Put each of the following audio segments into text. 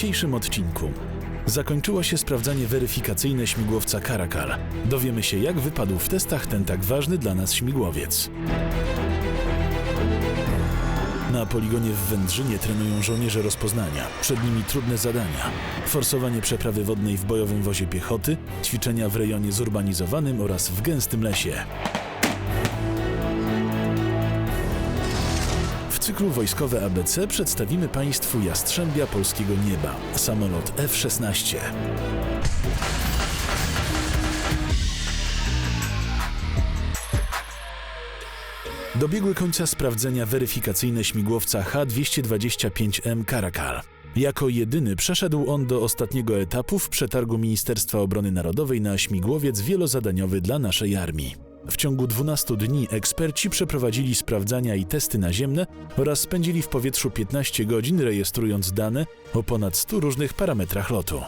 dzisiejszym odcinku. Zakończyło się sprawdzanie weryfikacyjne śmigłowca Caracal. Dowiemy się, jak wypadł w testach ten tak ważny dla nas śmigłowiec. Na poligonie w Wędrzynie trenują żołnierze rozpoznania. Przed nimi trudne zadania. Forsowanie przeprawy wodnej w bojowym wozie piechoty, ćwiczenia w rejonie zurbanizowanym oraz w gęstym lesie. Cyklu Wojskowe ABC przedstawimy Państwu Jastrzębia Polskiego Nieba, samolot F-16. Dobiegły końca sprawdzenia weryfikacyjne śmigłowca H-225M Caracal. Jako jedyny przeszedł on do ostatniego etapu w przetargu Ministerstwa Obrony Narodowej na śmigłowiec wielozadaniowy dla naszej armii. W ciągu 12 dni eksperci przeprowadzili sprawdzania i testy naziemne oraz spędzili w powietrzu 15 godzin rejestrując dane o ponad 100 różnych parametrach lotu.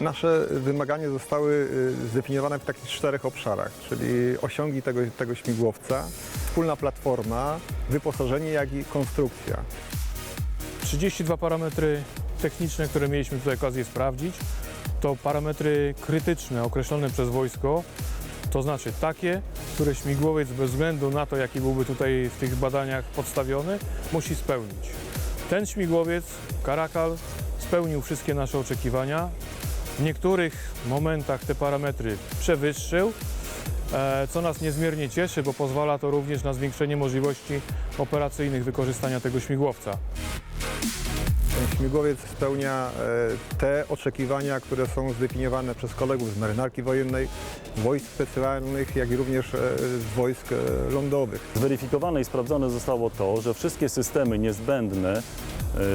Nasze wymagania zostały y, zdefiniowane w takich czterech obszarach, czyli osiągi tego, tego śmigłowca, wspólna platforma, wyposażenie, jak i konstrukcja. 32 parametry techniczne, które mieliśmy tutaj okazję sprawdzić, to parametry krytyczne określone przez wojsko, to znaczy takie, które śmigłowiec bez względu na to, jaki byłby tutaj w tych badaniach podstawiony, musi spełnić. Ten śmigłowiec, Caracal, spełnił wszystkie nasze oczekiwania. W niektórych momentach te parametry przewyższył, e, co nas niezmiernie cieszy, bo pozwala to również na zwiększenie możliwości operacyjnych wykorzystania tego śmigłowca. Śmigłowiec spełnia e, te oczekiwania, które są zdefiniowane przez kolegów z marynarki wojennej, wojsk specjalnych, jak i również e, z wojsk e, lądowych. Zweryfikowane i sprawdzone zostało to, że wszystkie systemy niezbędne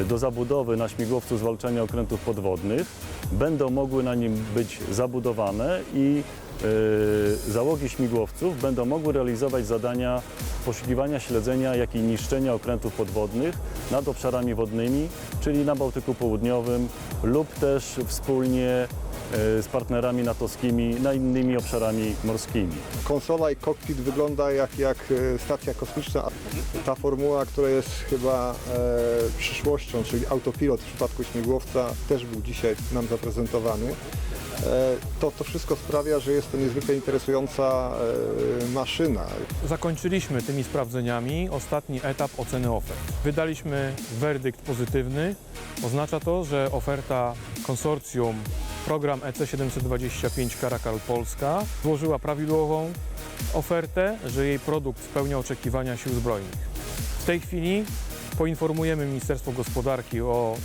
do zabudowy na śmigłowcu zwalczania okrętów podwodnych będą mogły na nim być zabudowane i załogi śmigłowców będą mogły realizować zadania poszukiwania, śledzenia, jak i niszczenia okrętów podwodnych nad obszarami wodnymi, czyli na Bałtyku Południowym lub też wspólnie e, z partnerami natowskimi na innymi obszarami morskimi. Konsola i kokpit wygląda jak, jak e, stacja kosmiczna. Ta formuła, która jest chyba e, przyszłością, czyli autopilot w przypadku śmigłowca, też był dzisiaj nam zaprezentowany. E, to, to wszystko sprawia, że jest to niezwykle interesująca e, maszyna. Zakończyliśmy tymi sprawdzeniami ostatni etap oceny ofert. Wydaliśmy werdykt pozytywny. Oznacza to, że oferta konsorcjum program E EC725 Caracal Polska złożyła prawidłową ofertę, że jej produkt spełnia oczekiwania sił zbrojnych. W tej chwili poinformujemy Ministerstwo Gospodarki o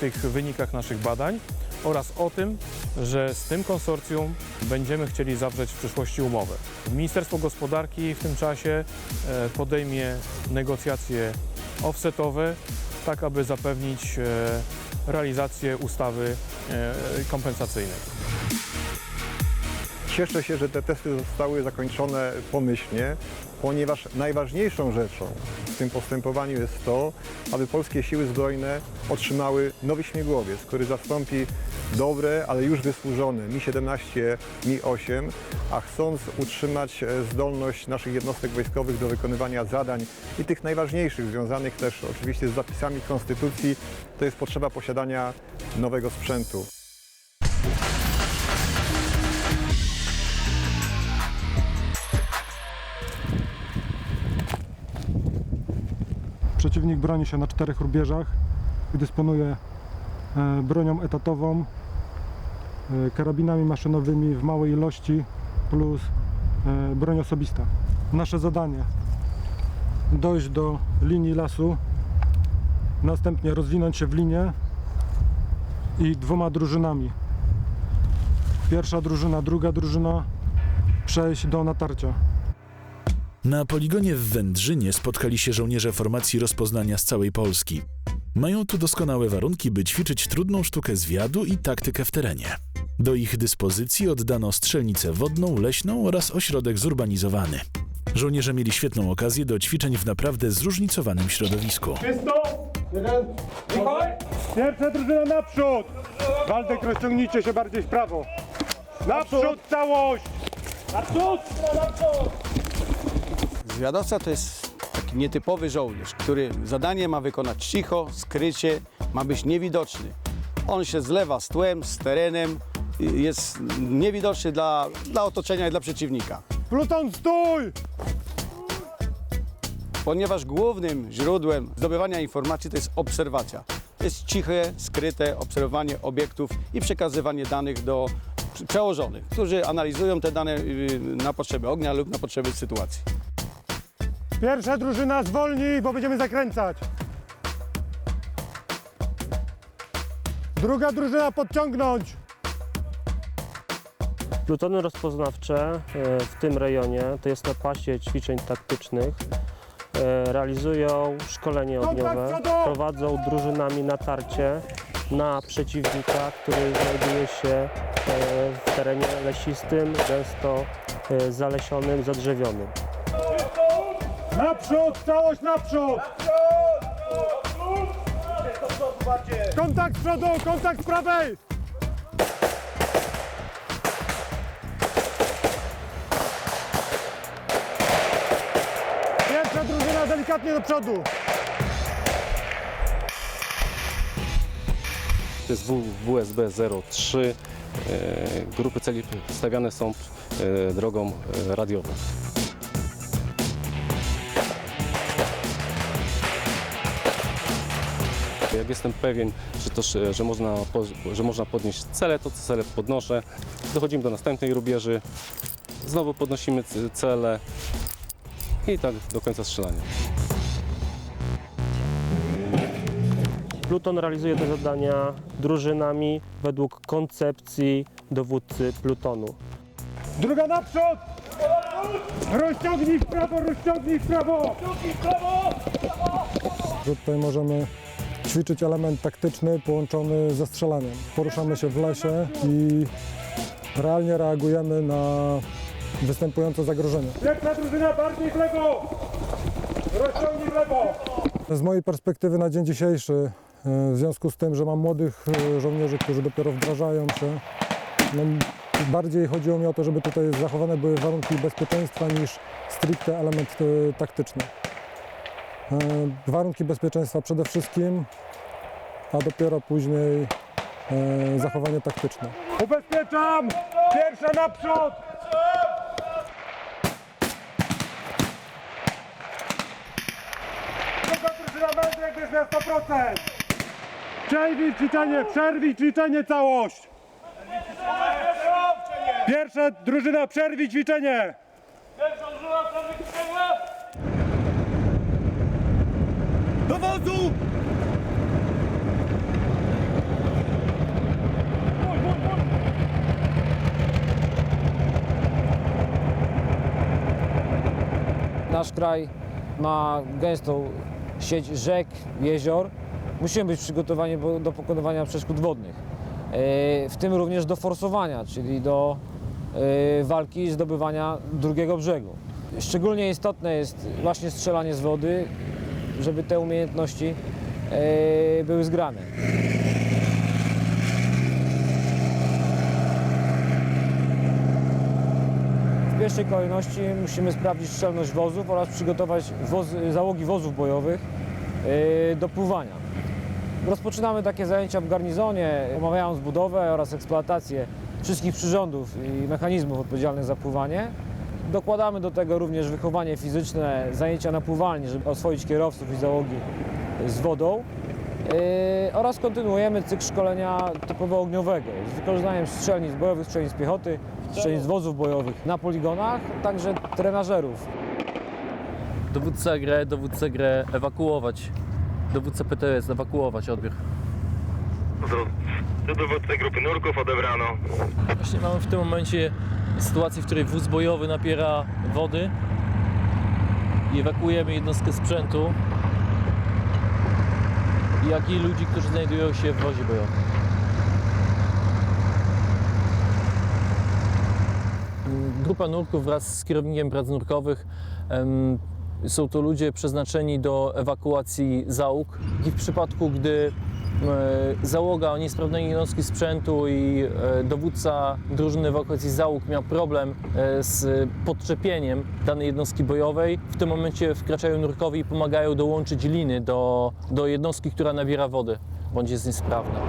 tych wynikach naszych badań oraz o tym, że z tym konsorcjum będziemy chcieli zawrzeć w przyszłości umowę. Ministerstwo Gospodarki w tym czasie e, podejmie negocjacje offsetowe, tak aby zapewnić e, realizację ustawy e, kompensacyjnej. Cieszę się, że te testy zostały zakończone pomyślnie, ponieważ najważniejszą rzeczą w tym postępowaniu jest to, aby polskie siły zbrojne otrzymały nowy śmigłowiec, który zastąpi dobre, ale już wysłużone Mi-17, Mi-8, a chcąc utrzymać e, zdolność naszych jednostek wojskowych do wykonywania zadań i tych najważniejszych, związanych też oczywiście z zapisami Konstytucji, to jest potrzeba posiadania nowego sprzętu. Przeciwnik broni się na czterech rubieżach. Dysponuje e, bronią etatową, karabinami maszynowymi w małej ilości plus e, broń osobista. Nasze zadanie dojść do linii lasu, następnie rozwinąć się w linię i dwoma drużynami. Pierwsza drużyna, druga drużyna przejść do natarcia. Na poligonie w Wędrzynie spotkali się żołnierze formacji rozpoznania z całej Polski. Mają tu doskonałe warunki, by ćwiczyć trudną sztukę zwiadu i taktykę w terenie. Do ich dyspozycji oddano strzelnicę wodną, leśną oraz ośrodek zurbanizowany. Żołnierze mieli świetną okazję do ćwiczeń w naprawdę zróżnicowanym środowisku. Pierwsza drużyna naprzód! Waldek, rozciągnijcie się bardziej w prawo. Naprzód całość! Zwiadowca to jest taki nietypowy żołnierz, który zadanie ma wykonać cicho, skrycie, ma być niewidoczny. On się zlewa z tłem, z terenem, jest niewidoczny dla, dla otoczenia i dla przeciwnika. Pluton, stój! Ponieważ głównym źródłem zdobywania informacji to jest obserwacja. To jest ciche, skryte obserwowanie obiektów i przekazywanie danych do przełożonych, którzy analizują te dane y, na potrzeby ognia lub na potrzeby sytuacji. Pierwsza drużyna zwolni, bo będziemy zakręcać. Druga drużyna podciągnąć. Plutony rozpoznawcze e, w tym rejonie, to jest na pasie ćwiczeń taktycznych, e, realizują szkolenie ogniowe, prowadzą drużynami natarcie na przeciwnika, który znajduje się e, w terenie lesistym, gęsto e, zalesionym, zadrzewionym. Naprzód, całość naprzód! Kontakt z przodu, kontakt z prawej! Delikatnie do przodu. To jest WSB 03. E, Grupy celi stawiane są e, drogą e, radiową. Jak jestem pewien, że, to, że, można, że można podnieść cele, to cele podnoszę. Dochodzimy do następnej rubieży. Znowu podnosimy cele i tak do końca strzelania. Pluton realizuje te zadania drużynami według koncepcji dowódcy plutonu. Druga naprzód! Rozciągnij w prawo, rozciągnij w prawo! Tutaj możemy ćwiczyć element taktyczny połączony ze strzelaniem. Poruszamy się w lesie i realnie reagujemy na występujące zagrożenie. Pierwsza drużyna bardziej w lewo! Rozciągnij w lewo! Z mojej perspektywy na dzień dzisiejszy, e, w związku z tym, że mam młodych e, żołnierzy, którzy dopiero wdrażają się, no, bardziej chodziło mi o to, żeby tutaj zachowane były warunki bezpieczeństwa niż stricte element e, taktyczny. Warunki bezpieczeństwa przede wszystkim, a dopiero później zachowanie taktyczne. Ubezpieczam! Pierwsza naprzód! Druga drużyna na 100%! Przerwij ćwiczenie, przerwij ćwiczenie całość! Pierwsza drużyna, przerwij ćwiczenie! Do wozu! Nasz kraj ma gęstą sieć rzek, jezior. Musimy być przygotowani do pokonywania przeszkód wodnych. E, W tym również do forsowania, czyli do e, walki i zdobywania drugiego brzegu. Szczególnie istotne jest właśnie strzelanie z wody, żeby te umiejętności e, były zgrane. W pierwszej kolejności musimy sprawdzić szczelność wozów oraz przygotować wozy, załogi wozów bojowych do pływania. Rozpoczynamy takie zajęcia w garnizonie, omawiając budowę oraz eksploatację wszystkich przyrządów i mechanizmów odpowiedzialnych za pływanie. Dokładamy do tego również wychowanie fizyczne, zajęcia na pływalni, żeby oswoić kierowców i załogi z wodą. Yy, oraz kontynuujemy cykl szkolenia typowo ogniowego z wykorzystaniem strzelnic bojowych, strzelnic piechoty, strzelnic wozów bojowych na poligonach, także trenażerów. Dowódca grę, dowódcę grę ewakuować. Dowódca PTS ewakuować odbiór. Do dowódcy grupy nurków odebrano. Właśnie mamy w tym momencie sytuację, w której wóz bojowy napiera wody i ewakuujemy jednostkę sprzętu jak i ludzi, którzy znajdują się w wozie bojowym. Grupa nurków wraz z kierownikiem prac nurkowych są to ludzie przeznaczeni do ewakuacji załóg i w przypadku, gdy e, załoga o niesprawnej jednostki sprzętu i e, dowódca drużyny ewakuacji załóg miał problem e, z podczepieniem danej jednostki bojowej, w tym momencie wkraczają nurkowi i pomagają dołączyć liny do, do jednostki, która nabiera wody bądź jest niesprawna.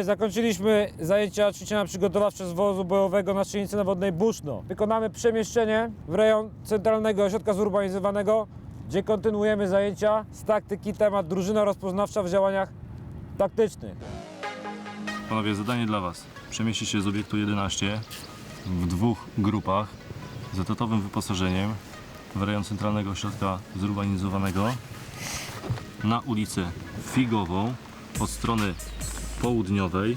Panowie, zakończyliśmy zajęcia ćwiczenia przygotowawcze z wozu bojowego na strzelnicy nawodnej Buszno. Wykonamy przemieszczenie w rejon centralnego ośrodka zurbanizowanego, gdzie kontynuujemy zajęcia z taktyki temat drużyna rozpoznawcza w działaniach taktycznych. Panowie, zadanie dla Was. Przemieścić się z obiektu 11 w dwóch grupach z etatowym wyposażeniem w rejon Centralnego Ośrodka Zurbanizowanego na ulicę Figową od strony południowej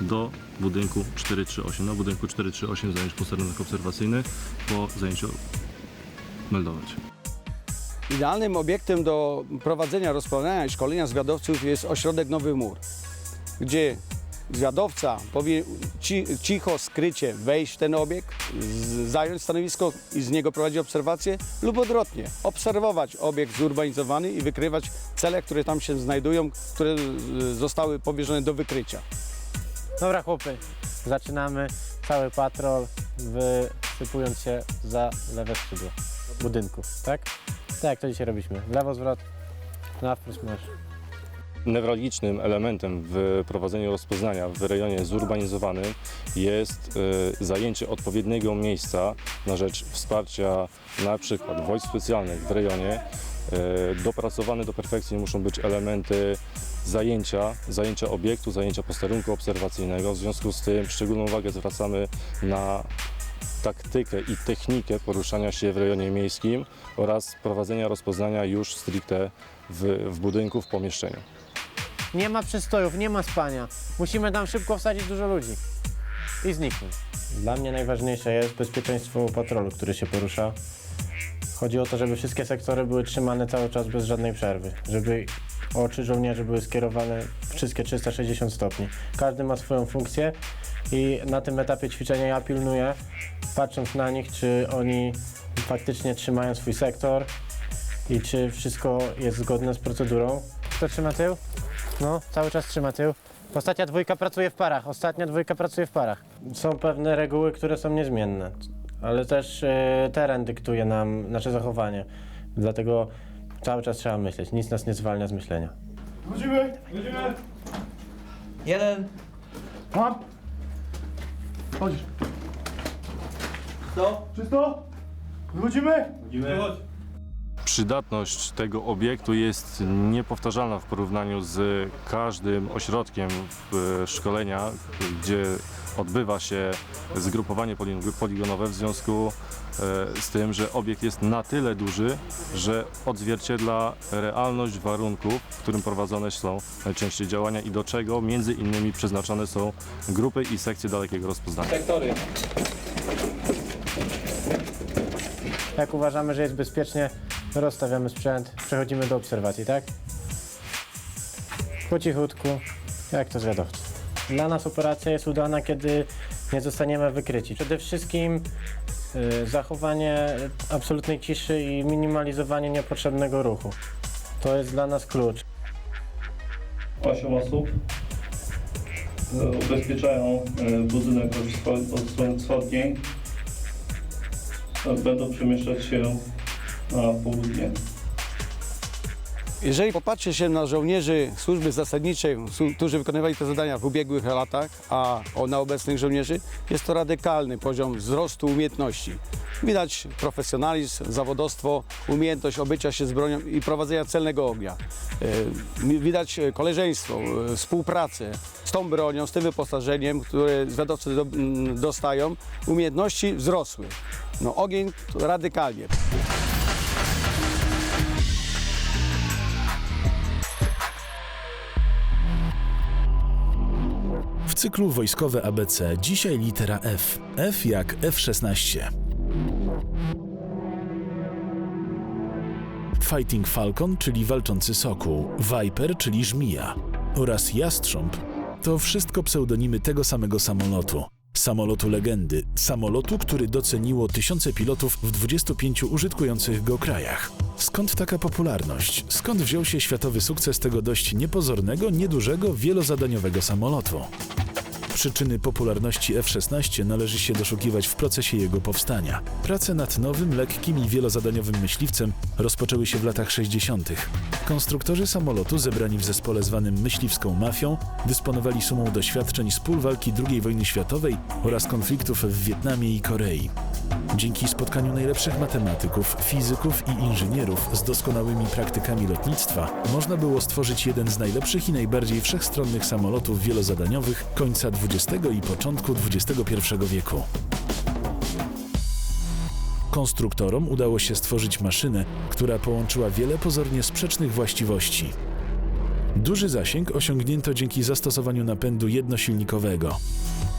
do budynku 438. Na budynku 438 zająć posterunek obserwacyjny po zajęciu meldować. Idealnym obiektem do prowadzenia rozpoznania i szkolenia zwiadowców jest ośrodek Nowy Mur, gdzie zwiadowca powinien ci, cicho, skrycie wejść w ten obiekt, zająć stanowisko i z niego prowadzić obserwacje lub odwrotnie, obserwować obiekt zurbanizowany i wykrywać cele, które tam się znajdują, które y, zostały powierzone do wykrycia. Dobra chłopy, zaczynamy cały patrol wysypując się za lewe skrzydło budynku, tak? Tak to dzisiaj robiliśmy. W lewo zwrot, na wprost marsz. Newralgicznym elementem w prowadzeniu rozpoznania w rejonie zurbanizowanym jest e, zajęcie odpowiedniego miejsca na rzecz wsparcia na przykład wojsk specjalnych w rejonie. E, Dopracowane do perfekcji muszą być elementy zajęcia, zajęcia obiektu, zajęcia posterunku obserwacyjnego. W związku z tym szczególną uwagę zwracamy na taktykę i technikę poruszania się w rejonie miejskim oraz prowadzenia rozpoznania już stricte w, w budynku, w pomieszczeniu. Nie ma przystojów, nie ma spania. Musimy tam szybko wsadzić dużo ludzi i zniknąć. Dla mnie najważniejsze jest bezpieczeństwo patrolu, który się porusza. Chodzi o to, żeby wszystkie sektory były trzymane cały czas bez żadnej przerwy, żeby oczy żołnierzy były skierowane wszystkie 360 stopni. Każdy ma swoją funkcję i na tym etapie ćwiczenia ja pilnuję, patrząc na nich, czy oni faktycznie trzymają swój sektor i czy wszystko jest zgodne z procedurą. Kto trzyma tył? No, cały czas trzyma tył. Ostatnia dwójka pracuje w parach, ostatnia dwójka pracuje w parach. Są pewne reguły, które są niezmienne, ale też e, teren dyktuje nam nasze zachowanie. Dlatego cały czas trzeba myśleć. Nic nas nie zwalnia z myślenia. Jeden. Przydatność tego obiektu jest niepowtarzalna w porównaniu z każdym ośrodkiem e, szkolenia, gdzie odbywa się zgrupowanie poli- poligonowe w związku e, z tym, że obiekt jest na tyle duży, że odzwierciedla realność warunków, w którym prowadzone są najczęściej działania i do czego między innymi przeznaczone są grupy i sekcje dalekiego rozpoznania. Sektory. Jak uważamy, że jest bezpiecznie, rozstawiamy sprzęt, przechodzimy do obserwacji, tak? Po cichutku, jak to zwiadowcy. Dla nas operacja jest udana, kiedy nie zostaniemy wykryci. Przede wszystkim y, zachowanie absolutnej ciszy i minimalizowanie niepotrzebnego ruchu. To jest dla nas klucz. 8 osób e, ubezpieczają e, budynek od strony wschodniej. E, Będą przemieszczać się na południe. Jeżeli popatrzy się na żołnierzy służby zasadniczej, którzy wykonywali te zadania w ubiegłych latach, a na obecnych żołnierzy, jest to radykalny poziom wzrostu umiejętności. Widać profesjonalizm, zawodowstwo, umiejętność obycia się z bronią i prowadzenia celnego ognia. E, Widać koleżeństwo, e, współpracę z tą bronią, z tym wyposażeniem, które zwiadowcy do, m, dostają. Umiejętności wzrosły. No, ogień radykalnie. Cyklu Wojskowe ABC dzisiaj litera F. F jak F-16. Fighting Falcon, czyli walczący sokół, Viper, czyli żmija oraz Jastrząb to wszystko pseudonimy tego samego samolotu. Samolotu legendy, samolotu, który doceniło tysiące pilotów w 25 użytkujących go krajach. Skąd taka popularność? Skąd wziął się światowy sukces tego dość niepozornego, niedużego, wielozadaniowego samolotu? Przyczyny popularności F-16 należy się doszukiwać w procesie jego powstania. Prace nad nowym, lekkim i wielozadaniowym myśliwcem rozpoczęły się w latach 60. Konstruktorzy samolotu, zebrani w zespole zwanym myśliwską mafią, dysponowali sumą doświadczeń z pól walki II wojny światowej oraz konfliktów w Wietnamie i Korei. Dzięki spotkaniu najlepszych matematyków, fizyków i inżynierów z doskonałymi praktykami lotnictwa można było stworzyć jeden z najlepszych i najbardziej wszechstronnych samolotów wielozadaniowych końca XX i początku XXI wieku. Konstruktorom udało się stworzyć maszynę, która połączyła wiele pozornie sprzecznych właściwości. Duży zasięg osiągnięto dzięki zastosowaniu napędu jednosilnikowego.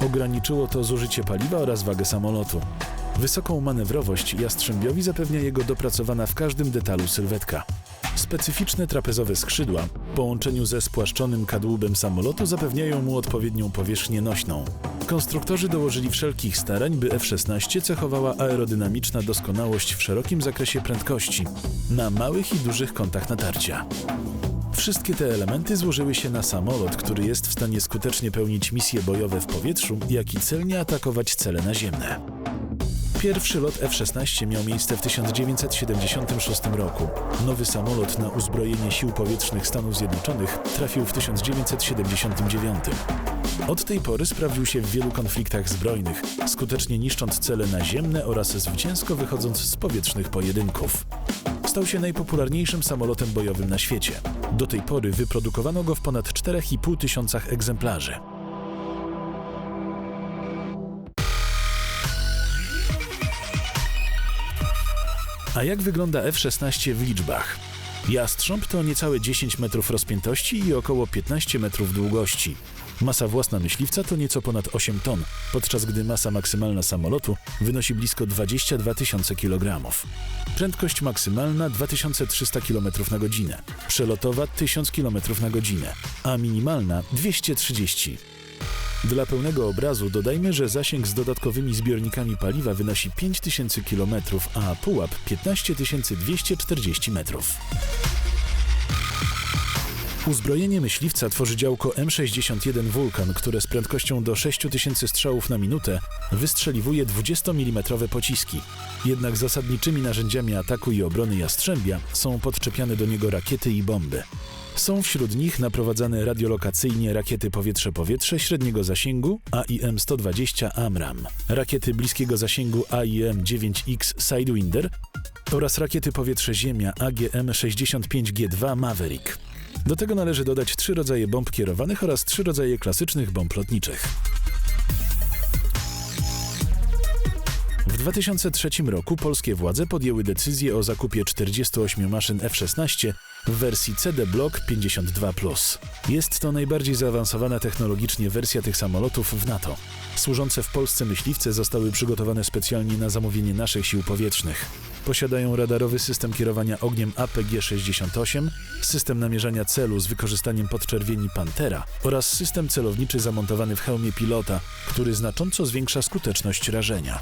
Ograniczyło to zużycie paliwa oraz wagę samolotu. Wysoką manewrowość Jastrzębiowi zapewnia jego dopracowana w każdym detalu sylwetka. Specyficzne trapezowe skrzydła w połączeniu ze spłaszczonym kadłubem samolotu zapewniają mu odpowiednią powierzchnię nośną. Konstruktorzy dołożyli wszelkich starań, by F-16 cechowała aerodynamiczna doskonałość w szerokim zakresie prędkości, na małych i dużych kątach natarcia. Wszystkie te elementy złożyły się na samolot, który jest w stanie skutecznie pełnić misje bojowe w powietrzu, jak i celnie atakować cele naziemne. Pierwszy lot F-16 miał miejsce w 1976 roku. Nowy samolot na uzbrojenie sił powietrznych Stanów Zjednoczonych trafił w 1979. Od tej pory sprawdził się w wielu konfliktach zbrojnych, skutecznie niszcząc cele naziemne oraz zwycięsko wychodząc z powietrznych pojedynków. Stał się najpopularniejszym samolotem bojowym na świecie. Do tej pory wyprodukowano go w ponad 4,5 tysiącach egzemplarzy. A jak wygląda F-16 w liczbach? Jastrząb to niecałe 10 metrów rozpiętości i około 15 metrów długości. Masa własna myśliwca to nieco ponad 8 ton, podczas gdy masa maksymalna samolotu wynosi blisko 22 tysiące kg. Prędkość maksymalna 2300 km na godzinę, przelotowa 1000 km na godzinę, a minimalna 230 dla pełnego obrazu dodajmy, że zasięg z dodatkowymi zbiornikami paliwa wynosi 5000 km, a pułap 15 240 metrów. Uzbrojenie myśliwca tworzy działko M61 Vulcan, które z prędkością do 6000 strzałów na minutę wystrzeliwuje 20 mm pociski. Jednak zasadniczymi narzędziami ataku i obrony Jastrzębia są podczepiane do niego rakiety i bomby. Są wśród nich naprowadzane radiolokacyjnie rakiety powietrze-powietrze średniego zasięgu AIM-120 AMRAAM, rakiety bliskiego zasięgu AIM-9X Sidewinder oraz rakiety powietrze-ziemia AGM-65G2 Maverick. Do tego należy dodać trzy rodzaje bomb kierowanych oraz trzy rodzaje klasycznych bomb lotniczych. W 2003 roku polskie władze podjęły decyzję o zakupie 48 maszyn F-16 w wersji CD Block 52+. Jest to najbardziej zaawansowana technologicznie wersja tych samolotów w NATO. Służące w Polsce myśliwce zostały przygotowane specjalnie na zamówienie naszych sił powietrznych. Posiadają radarowy system kierowania ogniem APG-68, system namierzania celu z wykorzystaniem podczerwieni Pantera oraz system celowniczy zamontowany w hełmie pilota, który znacząco zwiększa skuteczność rażenia.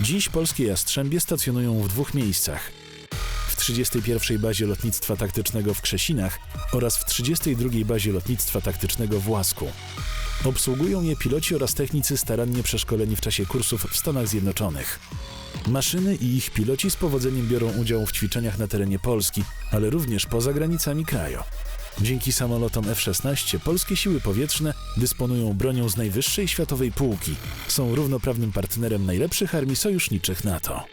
Dziś polskie Jastrzębie stacjonują w dwóch miejscach. W 31. Bazie Lotnictwa Taktycznego w Krzesinach oraz w 32. Bazie Lotnictwa Taktycznego w Łasku. Obsługują je piloci oraz technicy starannie przeszkoleni w czasie kursów w Stanach Zjednoczonych. Maszyny i ich piloci z powodzeniem biorą udział w ćwiczeniach na terenie Polski, ale również poza granicami kraju. Dzięki samolotom F-16 polskie siły powietrzne dysponują bronią z najwyższej światowej półki. Są równoprawnym partnerem najlepszych armii sojuszniczych NATO.